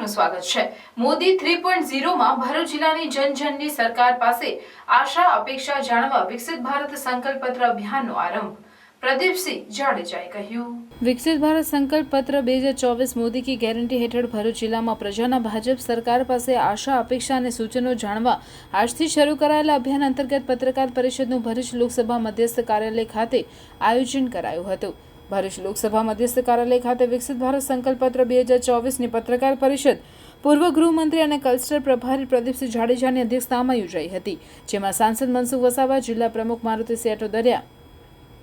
આપનું સ્વાગત છે. મોદી થ્રી પોઈન્ટ ઝીરોમાં ભરૂચ જિલ્લાની જન જનની સરકાર પાસે આશા, અપેક્ષા જાણવા વિકસિત ભારત સંકલ્પપત્ર અભિયાનનો આરંભ. પ્રદીપસિંહ વિકસિત ભારત સંકલ્પ પત્ર બે હજાર ચોવીસ મોદી કી ગેરંટી હેઠળ ભરૂચ જિલ્લામાં પ્રજાના ભાજપ સરકાર પાસે આશા, અપેક્ષા અને સૂચનો જાણવા આજથી શરૂ કરાયેલા અભિયાન અંતર્ગત પત્રકાર પરિષદનું ભરૂચ લોકસભા મધ્યસ્થ કાર્યાલય ખાતે આયોજન કરાયું હતું. ભરૂચ લોકસભા મધ્યસ્થ કાર્યાલય ખાતે વિકસિત ભારત સંકલ્પપત્ર બે હજાર ચોવીસની પત્રકાર પરિષદ પૂર્વ ગૃહમંત્રી અને કલ્ચરલ પ્રભારી પ્રદીપસિંહ જાડેજાની અધ્યક્ષતામાં યોજાઈ હતી, જેમાં સાંસદ મનસુખ વસાવા, જિલ્લા પ્રમુખ મારુતિ સેઠો દરિયા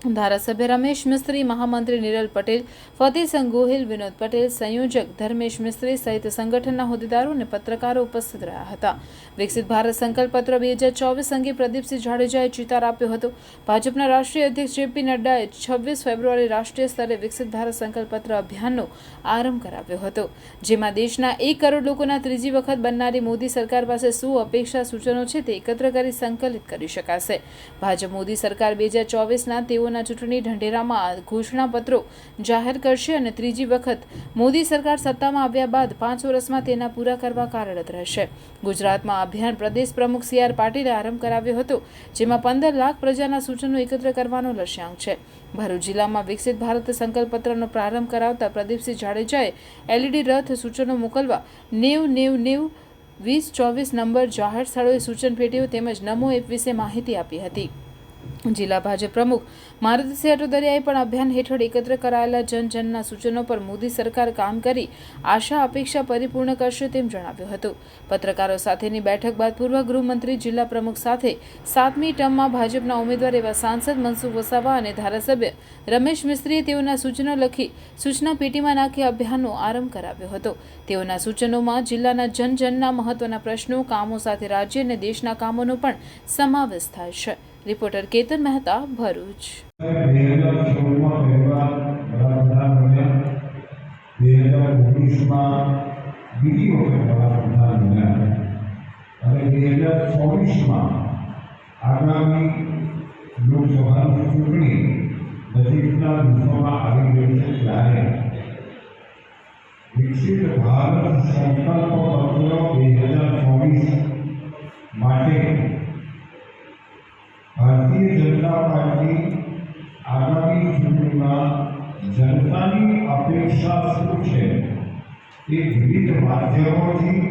ધારાસભ્ય રમેશ મિસ્ત્રી, મહામંત્રી નિરલ પટેલ ફતેહસંગ ગોહિલ, વિનોદ પટેલ, સંયોજક ધર્મેશ મિસ્ત્રી સહિત સંગઠનના હોદ્દેદારો અને પત્રકારો ઉપસ્થિત રહ્યા હતા. વિકસિત ભારત સંકલ્પપત્ર બે હજાર ચોવીસ અંગે પ્રદીપસિંહ જાડેજાએ ચિતાર આપ્યો હતો. ભાજપના રાષ્ટ્રીય અધ્યક્ષ જેપી નડ્ડાએ છવ્વીસ ફેબ્રુઆરી રાષ્ટ્રીય સ્તરે વિકસિત ભારત સંકલ્પપત્ર અભિયાનનો આરંભ કરાવ્યો હતો, જેમાં દેશના એક કરોડ લોકોના ત્રીજી વખત બનનારી મોદી સરકાર પાસે શું અપેક્ષા સૂચનો છે તે એકત્ર કરી સંકલિત કરી શકાશે. ભાજપ મોદી સરકાર બે હજાર ચોવીસના તેઓના ચૂંટણી ઢંઢેરામાં ઘોષણાપત્રો જાહેર કરશે અને ત્રીજી વખત મોદી સરકાર સત્તામાં આવ્યા બાદ પાંચ વર્ષમાં તેના પૂરા કરવા કાર્યરત રહેશે. ગુજરાતમાં અભિયાન પ્રદેશ પ્રમુખ સી આર પાટીલે આરંભ કરાવ્યો હતો, જેમાં પંદર લાખ પ્રજાના સૂચનો એકત્ર કરવાનો લક્ષ્યાંક છે. ભરૂચ જિલ્લામાં વિકસિત ભારત સંકલ્પપત્રનો પ્રારંભ કરાવતા પ્રદીપસિંહ જાડેજાએ એલઈડી રથ સૂચનો મોકલવા નેવ નેવ નેવ વીસ ચોવીસ નંબર જાહેર સ્થળોએ સૂચન પેટીઓ તેમજ નમો એપ વિશે માહિતી આપી હતી. જિલ્લા ભાજપ પ્રમુખ મારુતિસિંહ અટોદરિયાએ પણ અભિયાન હેઠળ એકત્ર કરાયેલા જનજનના સૂચનો પર મોદી સરકાર કામ કરી આશા, અપેક્ષા પરિપૂર્ણ કરશે તેમ જણાવ્યું હતું. પત્રકારો સાથેની બેઠક બાદ પૂર્વ ગૃહમંત્રી જિલ્લા પ્રમુખ સાથે સાતમી ટર્મમાં ભાજપના ઉમેદવાર એવા સાંસદ મનસુખ વસાવા અને ધારાસભ્ય રમેશ મિસ્ત્રીએ તેઓના સૂચનો લખી સૂચના પેટીમાં નાખી અભિયાનનો આરંભ કરાવ્યો હતો. તેઓના સૂચનોમાં જિલ્લાના જનજનના મહત્વના પ્રશ્નો, કામો સાથે રાજ્ય અને દેશના કામોનો પણ સમાવેશ થાય છે. રિપોર્ટર કેતન મહેતા ભરૂચ બે હજાર સોળમાં પહેલા વડાપ્રધાન બન્યા બે હજાર ઓગણીસમાં બીજી વખત વડાપ્રધાન બન્યા અને બે હજાર ચોવીસમાં આગામી લોકસભાની ચૂંટણી નજીકના દિવસોમાં આવી રહી છે ત્યારે વિકસિત ભારત સંકલ્પ પત્ર બે હજાર ચોવીસ માટે ભારતીય જનતા આગામી ચૂંટણીમાં જનતાની અપેક્ષા શું છે એ વિવિધ માધ્યમોથી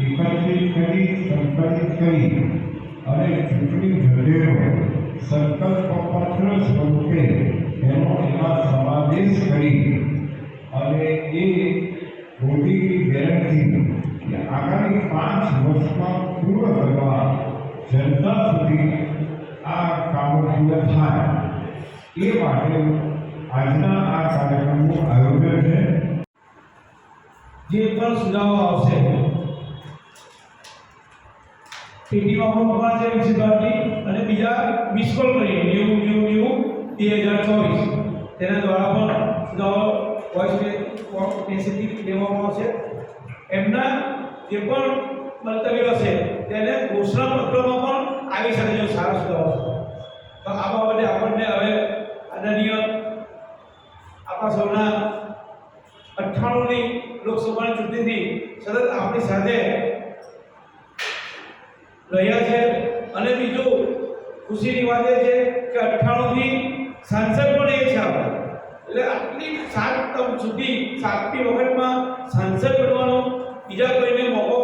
એકત્રિત કરી, સંકલિત કરી અને ચૂંટણી ઝંડેરો સંકલ્પ પત્ર સ્વરૂપે એનો એમાં સમાવેશ કરી અને એ મોદીની ગેરંટી કે આગામી પાંચ વર્ષમાં પૂર્ણ કરવા જનતા સુધી આ કામો પૂરા થાય એ માટે આજના આ કાર્યક્રમનું આયોજન છે. જે પણ સુધારો આવશે, પેટીમાં પણ ભારતની અને બીજા મિસ કોલ કરી નેવું નેવું નેવું, બે હજાર ચોવીસ. તેના દ્વારા પણ સુધારો વોઇસ મેસેજથી લેવામાં આવશે. એમના જે પણ મંતવ્યો હશે, તેને ઘોષણા પત્રમાં પણ આવી શકે છે, સારા સુધારો છે તો આ બાબતે આપણને હવે આદરણીય આપણા સૌના અઠ્ઠાણુંની લોકસભાની ચૂંટણીથી સતત આપણી સાથે રહ્યા છે. અને બીજું ખુશીની વાત એ છે કે અઠ્ઠાણુંથી સાંસદ પણ એ છે આપણે. એટલે આટલી સાત ટર્મ સુધી, સાતમી વખતમાં સાંસદ બનવાનો બીજા કોઈને મોકો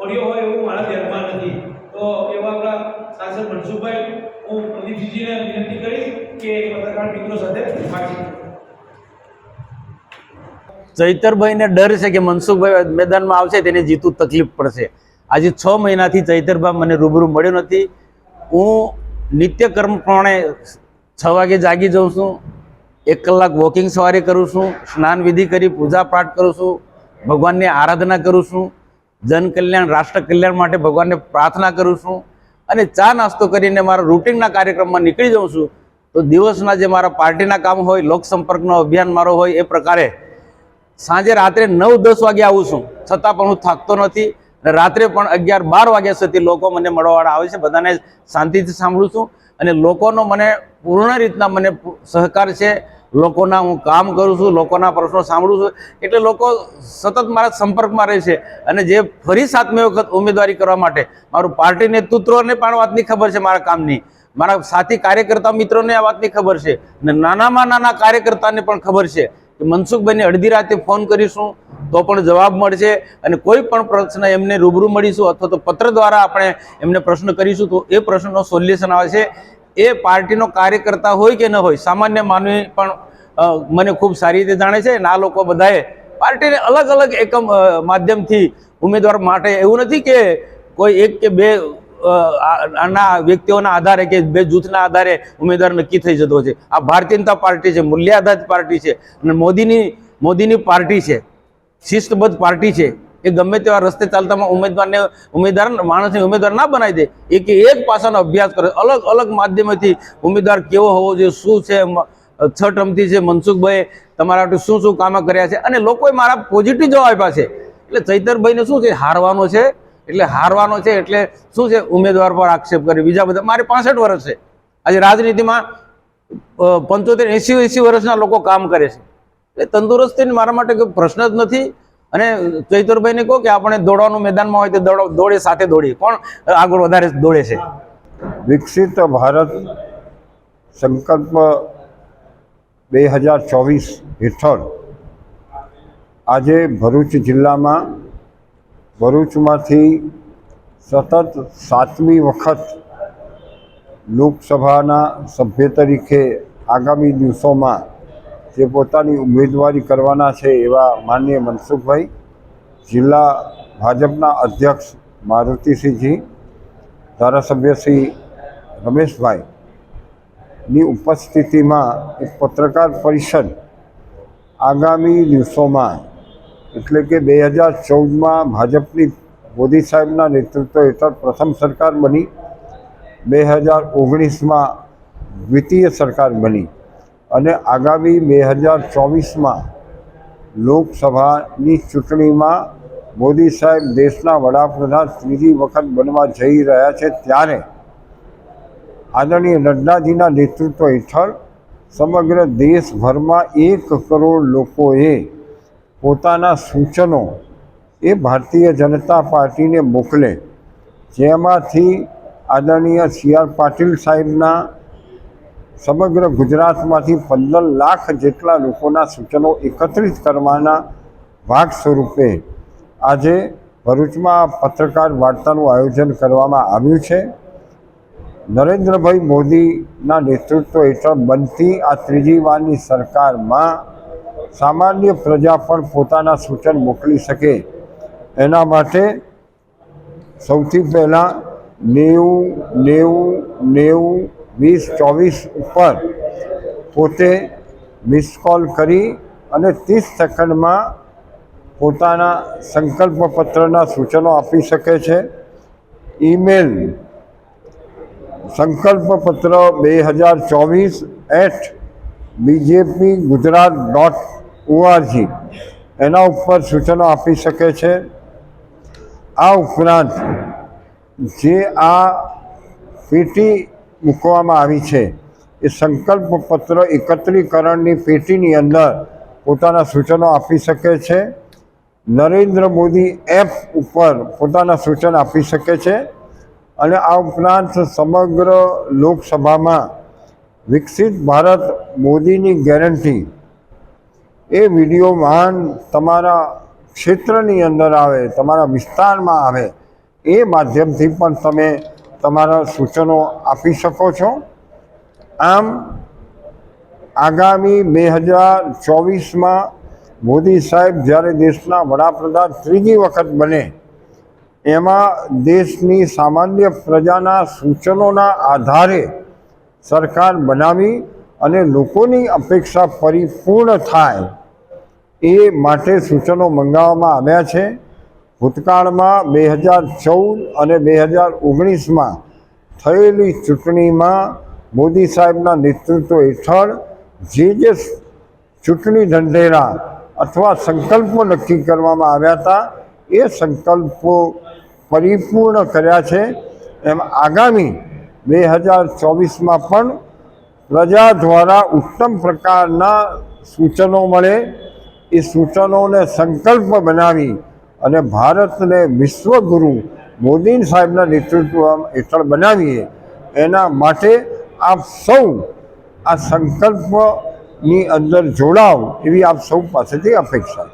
મળ્યો હોય એવું મારા ધ્યાનમાં નથી. તો એવા આપણા સાંસદ મનસુખભાઈ, હું પ્રદીપસિંહજીને વિનંતી કરીશ કે પત્રકાર મિત્રો સાથે વાતચીત ચૈતરભાઈને ડર છે કે મનસુખભાઈ મેદાનમાં આવશે, તેને જીતું તકલીફ પડશે. આજે છ મહિનાથી ચૈતરભાઈ મને રૂબરૂ મળ્યો નથી. હું નિત્યકર્મ પ્રમાણે છ વાગે જાગી જાઉં છું, એક કલાક વોકિંગ સવારે કરું છું, સ્નાન વિધિ કરી, પૂજા પાઠ કરું છું, ભગવાનની આરાધના કરું છું. જન કલ્યાણ રાષ્ટ્ર કલ્યાણ માટે ભગવાનને પ્રાર્થના કરું છું અને ચા નાસ્તો કરીને મારા રૂટિનના કાર્યક્રમમાં નીકળી જાઉં છું, તો દિવસના જે મારા પાર્ટીના કામ હોય લોકસંપર્કનો અભિયાન મારો હોય, એ પ્રકારે સાંજે રાત્રે નવ દસ વાગે આવું છું. છતાં પણ હું થાકતો નથી અને રાત્રે પણ અગિયાર બાર વાગ્યા સુધી લોકો મને મળવાવાળા આવે છે. બધાને શાંતિથી સાંભળું છું અને લોકોનો મને પૂર્ણ રીતના મને સહકાર છે. લોકોના હું કામ કરું છું, લોકોના પ્રશ્નો સાંભળું છું, એટલે લોકો સતત મારા સંપર્કમાં રહે છે. અને જે ફરી સાતમી વખત ઉમેદવારી કરવા માટે મારું પાર્ટી નેતૃત્વને પણ વાતની ખબર છે મારા કામની. મારા સાથી કાર્યકર્તા મિત્રોને આ વાતની ખબર છે. અને નાનામાં નાના કાર્યકર્તાને પણ ખબર છે કે મનસુખભાઈને અડધી રાતે ફોન કરીશું તો પણ જવાબ મળશે અને કોઈ પણ પ્રશ્ન એમને રૂબરૂ મળીશું અથવા તો પત્ર દ્વારા આપણે એમને પ્રશ્ન કરીશું તો એ પ્રશ્નનો સોલ્યુશન આવે છે. એ પાર્ટીનો કાર્યકર્તા હોય કે ન હોય, સામાન્ય માનવી પણ મને ખૂબ સારી રીતે જાણે છે અને આ લોકો બધાએ પાર્ટીને અલગ અલગ એકમ માધ્યમથી ઉમેદવાર માટે એવું નથી કે કોઈ એક કે બે આના વ્યક્તિઓના આધારે કે બે જૂથના આધારે ઉમેદવાર નક્કી થઈ જતો છે. આ ભારતીય જનતા પાર્ટી છે મૂલ્ય આધારિત પાર્ટી છે અને મોદીની મોદીની પાર્ટી છે, શિસ્તબદ્ધ પાર્ટી છે. એ ગમે તેવા રસ્તે ચાલતામાં ઉમેદવારને ઉમેદવાર, માણસને ઉમેદવાર ના બનાવી દે, એ કે એક પાસાનો અભ્યાસ કરે. અલગ અલગ માધ્યમથી ઉમેદવાર કેવો હોવો જોઈએ, શું છે છઠ ટર્મથી છે મનસુખભાઈ તમારા શું શું કામ કર્યા છે? અને લોકોએ મારા પોઝિટિવ જવાબ આપ્યા છે. એટલે ચૈતરભાઈને શું છે? હારવાનો છે. એટલે હારવાનો છે, એટલે શું છે? ઉમેદવાર પર આક્ષેપ કરે બીજા બધા, મારે પાસઠ વર્ષ છે. આજે રાજનીતિમાં પંચોતેર એંસી એંસી વર્ષના લોકો કામ કરે છે. એટલે તંદુરસ્તી મારા માટે કોઈ પ્રશ્ન જ નથી. અને ચૈતરભાઈને કહો કે આપણે દોડવાનું મેદાનમાં હોય તો દોડો સાથે દોડીએ. કોણ આગળ વધારે દોડે છે? વિકસિત ભારત સંકલ્પ બે હજાર ચોવીસ હેઠળ આજે ભરૂચ જિલ્લામાં ભરૂચમાંથી સતત સાતમી વખત લોકસભાના સભ્ય તરીકે આગામી દિવસોમાં જે પોતાની ઉમેદવારી કરવાના છે એવા માનનીય મનસુખભાઈ, જિલ્લા ભાજપના અધ્યક્ષ મારુતિસિંહજી ધારાસભ્ય શ્રી રમેશભાઈ ની ઉપસ્થિતિમાં એક પત્રકાર પરિષદ આગામી દિવસોમાં, એટલે કે બે હજાર ચૌદમાં ભાજપની મોદી સાહેબના નેતૃત્વ હેઠળ પ્રથમ સરકાર બની, બે હજાર ઓગણીસમાં દ્વિતીય સરકાર બની. અને આગામી બે હજાર ચોવીસમાં લોકસભાની ચૂંટણીમાં મોદી સાહેબ દેશના વડાપ્રધાન ત્રીજી વખત બનવા જઈ રહ્યા છે ત્યારે આદરણીય નડ્ડાજીના નેતૃત્વ હેઠળ સમગ્ર દેશભરમાં એક કરોડ લોકોએ પોતાના સૂચનો એ ભારતીય જનતા પાર્ટીને મોકલે, જેમાંથી આદરણીય સી આર પાટીલ સાહેબના સમગ્ર ગુજરાતમાંથી પંદર લાખ જેટલા લોકોના સૂચનો એકત્રિત કરવાના ભાગ સ્વરૂપે આજે ભરૂચમાં પત્રકાર વાર્તાનું આયોજન કરવામાં આવ્યું છે. નરેન્દ્રભાઈ મોદીના નેતૃત્વ હેઠળ બનતી આ ત્રીજી વારની સરકારમાં સામાન્ય પ્રજા પણ પોતાના સૂચન મોકલી શકે. એના માટે સૌથી પહેલાં નેવું નેવું નેવું વીસ, ચોવીસ ઉપર પોતે મિસ કોલ કરી અને ત્રીસ સેકન્ડમાં પોતાના સંકલ્પ પત્રના સૂચનો આપી શકે છે. ઈમેલ સંકલ્પ પત્ર બે હજાર ચોવીસ at BJP Gujarat dot org એના ઉપર સૂચનો આપી શકે છે. આ ઉપરાંત જે આ પેટી મૂકવામાં આવી છે. એ સંકલ્પ પત્ર એકત્રીકરણની પેટીની અંદર પોતાના સૂચનો આપી શકે છે. નરેન્દ્ર મોદી એપ ઉપર પોતાના સૂચન આપી શકે છે. અને આ ઉપરાંત સમગ્ર લોકસભામાં વિકસિત ભારત મોદીની ગેરંટી એ વીડિયો વાહન તમારા ક્ષેત્રની અંદર આવે, તમારા વિસ્તારમાં આવે, એ માધ્યમથી પણ તમે તમારા સૂચનો આપી શકો છો? આમ, આગામી બે હજાર ચોવીસમાં મોદી સાહેબ જ્યારે દેશના વડાપ્રધાન ત્રીજી વખત બને, એમાં દેશની સામાન્ય પ્રજાના સૂચનોના આધારે સરકાર બનાવી અને લોકોની અપેક્ષા પરિપૂર્ણ થાય એ માટે સૂચનો મંગાવવામાં આવ્યા છે. ભૂતકાળમાં બે હજાર ચૌદ અને બે હજાર ઓગણીસમાં થયેલી ચૂંટણીમાં મોદી સાહેબના નેતૃત્વ હેઠળ જે જે ચૂંટણી ઢંઢેરા અથવા સંકલ્પો નક્કી કરવામાં આવ્યા હતા, એ સંકલ્પો પરિપૂર્ણ કર્યા છે. એમ આગામી બે હજાર ચોવીસમાં પણ પ્રજા દ્વારા ઉત્તમ પ્રકારના સૂચનો મળે. એ સૂચનોને સંકલ્પ બનાવી અને ભારતને વિશ્વગુરુ મોદી સાહેબના નેતૃત્વ હેઠળ બનાવીએ, એના માટે આપ સૌ આ સંકલ્પની અંદર જોડાવ એવી આપ સૌ પાસેથી અપેક્ષા